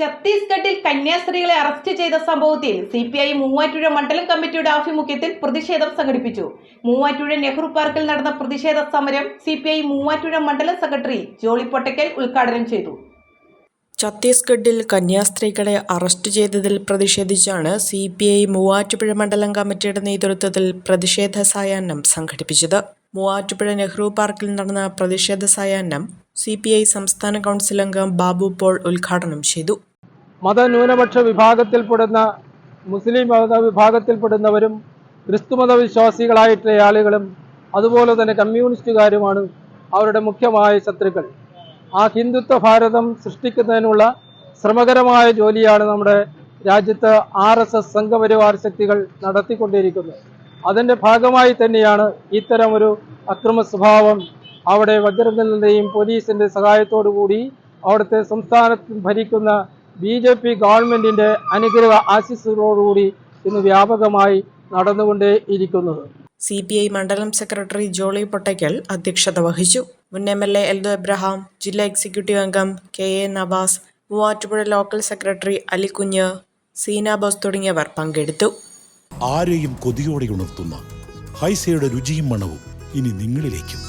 ഛത്തീസ്ഗഡിൽ കന്യാസ്ത്രീകളെ അറസ്റ്റ് ചെയ്ത സംഭവത്തിൽ സി പി ഐ മൂവാറ്റുഴ മണ്ഡലം കമ്മിറ്റിയുടെ ആഭിമുഖ്യത്തിൽ പ്രതിഷേധം സംഘടിപ്പിച്ചു. മൂവാറ്റുഴ നെഹ്റു പാർക്കിൽ നടന്ന പ്രതിഷേധ സമരം സി പി ഐ മൂവാറ്റുഴ മണ്ഡലം സെക്രട്ടറി ജോളി പൊട്ടക്കൽ ഉദ്ഘാടനം ചെയ്തു. ഛത്തീസ്ഗഡിൽ കന്യാസ്ത്രീകളെ അറസ്റ്റ് ചെയ്തതിൽ പ്രതിഷേധിച്ചാണ് സി പി ഐ മൂവാറ്റുപുഴ മണ്ഡലം കമ്മിറ്റിയുടെ നേതൃത്വത്തിൽ പ്രതിഷേധ സായാഹ്നം സംഘടിപ്പിച്ചത്. മൂവാറ്റുപുഴ നെഹ്റു പാർക്കിൽ നടന്ന പ്രതിഷേധ സായാഹ്നം സി പി ഐ സംസ്ഥാന കൗൺസിൽ അംഗം ബാബു പോൾ ഉദ്ഘാടനം ചെയ്തു. മതന്യൂനപക്ഷ വിഭാഗത്തിൽപ്പെടുന്ന മുസ്ലിം മത വിഭാഗത്തിൽപ്പെടുന്നവരും ക്രിസ്തുമത വിശ്വാസികളായിട്ടുള്ള ആളുകളും അതുപോലെ തന്നെ കമ്മ്യൂണിസ്റ്റുകാരുമാണ് അവരുടെ മുഖ്യമായ ശത്രുക്കൾ. ആ ഹിന്ദുത്വ ഭാരതം സൃഷ്ടിക്കുന്നതിനുള്ള ശ്രമകരമായ ജോലിയാണ് നമ്മുടെ രാജ്യത്ത് ആർ എസ് എസ് സംഘപരിവാർ ശക്തികൾ നടത്തിക്കൊണ്ടിരിക്കുന്നത്. അതിന്റെ ഭാഗമായി തന്നെയാണ് ഇത്തരം ഒരു അക്രമ സ്വഭാവം അവിടെ വജ്രങ്ങളുടെയും പോലീസിന്റെ സഹായത്തോടു കൂടി അവിടുത്തെ സംസ്ഥാനത്ത് ഭരിക്കുന്ന ബി ജെ പി ഗവൺമെന്റിന്റെ അനുഗ്രഹ ആശിസ്സുകളോടുകൂടി ഇന്ന് വ്യാപകമായി നടന്നുകൊണ്ടേ ഇരിക്കുന്നത് സി പി ഐ മണ്ഡലം സെക്രട്ടറി ജോളി പൊട്ടയ്ക്കൽ അധ്യക്ഷത വഹിച്ചു. മുൻ M L A Eldho Abraham ജില്ലാ എക്സിക്യൂട്ടീവ് അംഗം K A Navas Muvattupuzha local secretary Alikkunju Seena Bose തുടങ്ങിയവർ പങ്കെടുത്തു. ആരെയും കൊതിയോടെ ഉണർത്തുന്ന ഹൈസയുടെ രുചിയും മണവും ഇനി നിങ്ങളിലേക്കും.